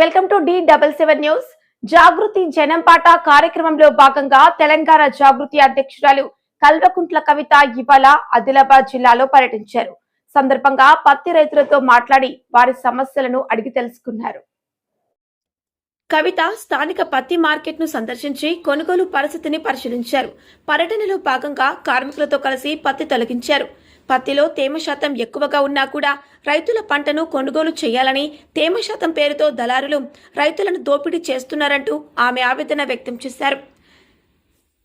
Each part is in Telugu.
Welcome to D double seven news. జాగృతి జనం పాట కార్యక్రమంలో భాగంగా తెలంగాణ జాగృతి అధ్యక్షురాలు కల్వకుంట్ల కవిత ఇవాళ ఆదిలాబాద్ జిల్లాలో పర్యటించారు. సందర్భంగా పత్తి రైతులతో మాట్లాడి వారి సమస్యలను అడిగి తెలుసుకున్నారు. కవిత స్థానిక పత్తి మార్కెట్ను సందర్శించి కొనుగోలు పరిస్థితిని పరిశీలించారు. పర్యటనలో భాగంగా కార్మికులతో కలిసి పత్తి తొలగించారు. పత్తిలో తేమ శాతం ఎక్కువగా ఉన్నా కూడా రైతుల పంటను కొనుగోలు చేయాలని తేమ శాతం పేరుతో దళారులు రైతులను దోపిడీ చేస్తున్నారంటూ ఆమె ఆవేదన వ్యక్తం చేశారు.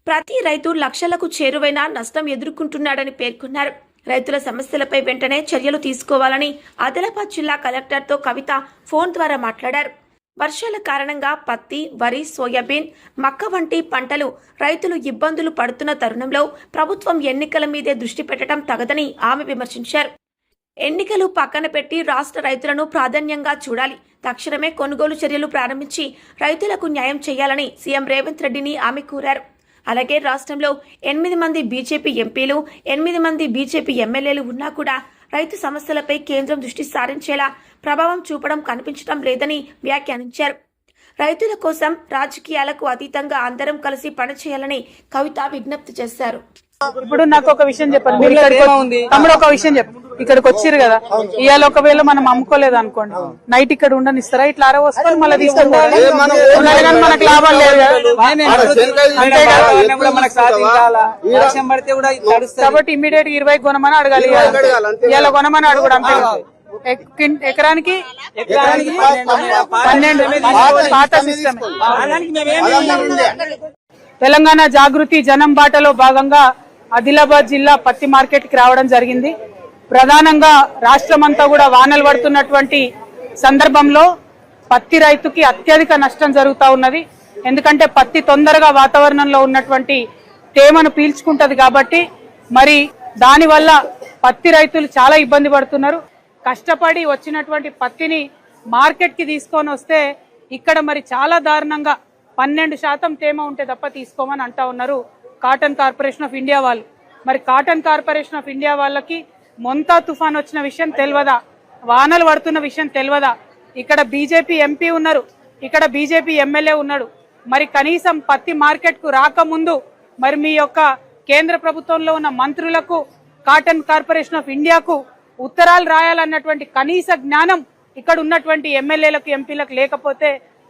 ప్రతి రైతు లక్షలకు చేరువైన నష్టం ఎదుర్కొంటున్నాడని పేర్కొన్నారు. రైతుల సమస్యలపై వెంటనే చర్యలు తీసుకోవాలని ఆదిలాబాద్ జిల్లా కలెక్టర్తో కవిత ఫోన్ ద్వారా మాట్లాడారు. వర్షాల కారణంగా పత్తి వరి సోయాబీన్ మక్క వంటి పంటలు రైతులు ఇబ్బందులు పడుతున్న తరుణంలో ప్రభుత్వం ఎన్నికల మీదే దృష్టి పెట్టడం తగదని ఆమె విమర్శించారు. ఎన్నికలు పక్కన పెట్టి రాష్ట్ర రైతులను ప్రాధాన్యంగా చూడాలి. తక్షణమే కొనుగోలు చర్యలు ప్రారంభించి రైతులకు న్యాయం చేయాలని సీఎం రేవంత్ రెడ్డిని ఆమె కోరారు. అలాగే రాష్ట్రంలో ఎనిమిది మంది బీజేపీ ఎంపీలు ఎనిమిది మంది బీజేపీ ఎమ్మెల్యేలు ఉన్నా కూడా రైతు సమస్యలపై కేంద్రం దృష్టి సారించేలా ప్రభావం చూపడం కనిపించడం లేదని వ్యాఖ్యానించారు. రైతుల కోసం రాజకీయాలకు అతీతంగా అందరం కలిసి పనిచేయాలని కవిత విజ్ఞప్తి చేశారు. ఇప్పుడు నాకు ఒక విషయం చెప్పండి. మీరు ఇక్కడికి. తమ్ముడు ఒక విషయం చెప్పు. ఇక్కడికి వచ్చిర్రు కదా. ఇవాళ ఒకవేళ మనం అమ్ముకోలేదు అనుకోండి. నైట్ ఇక్కడ ఉండనిస్తారా? ఇట్లా అరవ వస్తారు మళ్ళీ తీసుకుంటారు మనకు లాభాలు తడుస్తుంది. కాబట్టి ఇమీడియట్ ఇరవై కొనమని అడగాలి ఇవాళ. కొనమని అడుగుడు అంతే. ఎకరానికి? పన్నెండు. పాత సిస్టమ్ తెలంగాణ జాగృతి జనం బాటలో భాగంగా ఆదిలాబాద్ జిల్లా పత్తి మార్కెట్కి రావడం జరిగింది. ప్రధానంగా రాష్ట్రమంతా కూడా వానలు పడుతున్నటువంటి సందర్భంలో పత్తి రైతుకి అత్యధిక నష్టం జరుగుతూ ఉన్నది. ఎందుకంటే పత్తి తొందరగా వాతావరణంలో ఉన్నటువంటి తేమను పీల్చుకుంటుంది కాబట్టి మరి దానివల్ల పత్తి రైతులు చాలా ఇబ్బంది పడుతున్నారు. కష్టపడి వచ్చినటువంటి పత్తిని మార్కెట్కి తీసుకొని వస్తే ఇక్కడ మరి చాలా దారుణంగా పన్నెండు శాతం తేమ ఉంటే తప్ప తీసుకోమని అంటా ఉన్నారు. కాటన్ కార్పొరేషన్ ఆఫ్ ఇండియా వాళ్ళు. మరి కాటన్ కార్పొరేషన్ ఆఫ్ ఇండియా వాళ్ళకి మొంతా తుఫాన్ వచ్చిన విషయం తెలియదా వానలు పడుతున్న విషయం తెలియదా ఇక్కడ బీజేపీ ఎంపీ ఉన్నారు. ఇక్కడ బీజేపీ ఎమ్మెల్యే ఉన్నాడు. మరి కనీసం పత్తి మార్కెట్కు రాకముందు మరి మీ యొక్క కేంద్ర ప్రభుత్వంలో ఉన్న మంత్రులకు కాటన్ కార్పొరేషన్ ఆఫ్ ఇండియాకు ఉత్తరాలు రాయాలన్నటువంటి కనీస జ్ఞానం ఇక్కడ ఉన్నటువంటి ఎమ్మెల్యేలకు ఎంపీలకు లేకపోతే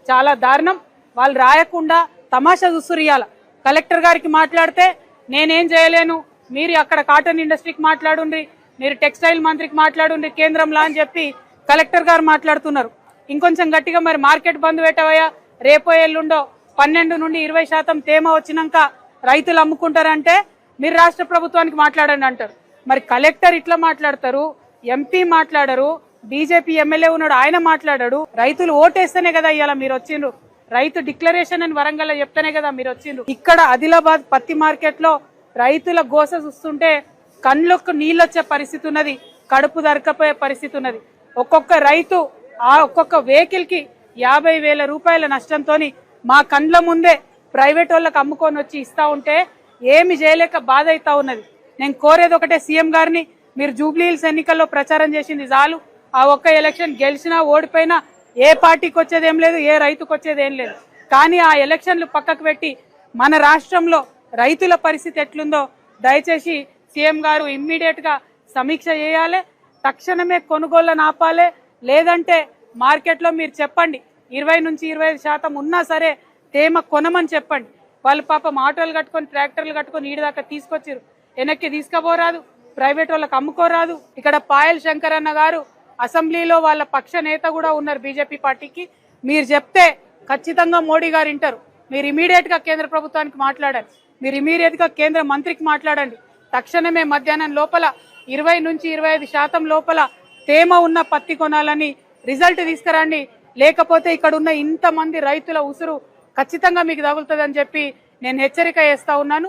చాలా దారుణం. వాళ్ళు రాయకుండా తమాషా చూసురియాల కలెక్టర్ గారికి మాట్లాడితే నేనేం చేయలేను. మీరు అక్కడ కాటన్ ఇండస్ట్రీకి మాట్లాడుండ్రి మీరు టెక్స్టైల్ మంత్రికి మాట్లాడుండ్రి కేంద్రంలో అని చెప్పి కలెక్టర్ గారు మాట్లాడుతున్నారు. ఇంకొంచెం గట్టిగా మరి మార్కెట్ బంద్ పెట్టవయ్యా. రేపో ఎల్లుండో పన్నెండు నుండి ఇరవై శాతం తేమ వచ్చినాక రైతులు అమ్ముకుంటారంటే మీరు రాష్ట్ర ప్రభుత్వానికి మాట్లాడండి అంటారు. మరి కలెక్టర్ ఇట్లా మాట్లాడతారు ఎంపీ మాట్లాడరు బీజేపీ ఎమ్మెల్యే ఉన్నాడు ఆయన మాట్లాడాడు. రైతులు ఓటేస్తేనే కదా ఇవాళ మీరు వచ్చిండ్రు. రైతు డిక్లరేషన్ అని వరంగల్ చెప్తేనే కదా మీరు వచ్చిండ్రు. ఇక్కడ ఆదిలాబాద్ పత్తి మార్కెట్లో రైతుల గోస చూస్తుంటే కళ్ళకు నీళ్ళొచ్చే పరిస్థితి ఉన్నది కడుపు దరకపోయే పరిస్థితి ఉన్నది. ఒక్కొక్క రైతు ఆ ఒక్కొక్క వెహికల్కి యాభై వేల రూపాయల నష్టంతోని మా కండ్ల ముందే ప్రైవేట్ వాళ్ళకి అమ్ముకొని వచ్చి ఇస్తా ఉంటే ఏమి చేయలేక బాధ అవుతా ఉన్నది. నేను కోరేది ఒకటే సీఎం గారిని మీరు జూబ్లీ హిల్స్ ఎన్నికల్లో ప్రచారం చేసింది చాలు. ఆ ఒక్క ఎలక్షన్ గెలిచినా ఓడిపోయినా ఏ పార్టీకి వచ్చేది ఏం లేదు ఏ రైతుకు వచ్చేది ఏం లేదు. కానీ ఆ ఎలక్షన్లు పక్కకు పెట్టి మన రాష్ట్రంలో రైతుల పరిస్థితి ఎట్లుందో దయచేసి సీఎం గారు ఇమ్మీడియట్గా సమీక్ష చేయాలి తక్షణమే కొనుగోళ్ళను ఆపాలి లేదంటే మార్కెట్లో మీరు చెప్పండి ఇరవై నుంచి ఇరవై ఐదు శాతం ఉన్నా సరే తేమ కొనమని చెప్పండి. వాళ్ళు పాపం ఆటోలు కట్టుకొని ట్రాక్టర్లు కట్టుకొని ఈడదాకా తీసుకొచ్చారు వెనక్కి తీసుకుపోరాదు ప్రైవేట్ వాళ్ళకి అమ్ముకోరాదు. ఇక్కడ పాయల్ శంకర్ అన్న గారు అసెంబ్లీలో వాళ్ళ పక్ష నేత కూడా ఉన్నారు బీజేపీ పార్టీకి. మీరు చెప్తే ఖచ్చితంగా మోడీ గారు వింటారు. మీరు ఇమీడియట్గా కేంద్ర ప్రభుత్వానికి మాట్లాడండి. మీరు ఇమీడియట్గా కేంద్ర మంత్రికి మాట్లాడండి. తక్షణమే మధ్యాహ్నం లోపల ఇరవై నుంచి ఇరవై ఐదు శాతం లోపల తేమ ఉన్న పత్తి కొనాలని రిజల్ట్ తీసుకురండి. లేకపోతే ఇక్కడ ఉన్న ఇంతమంది రైతుల ఉసురు ఖచ్చితంగా మీకు తగులుతుందని చెప్పి నేను హెచ్చరిక చేస్తా ఉన్నాను.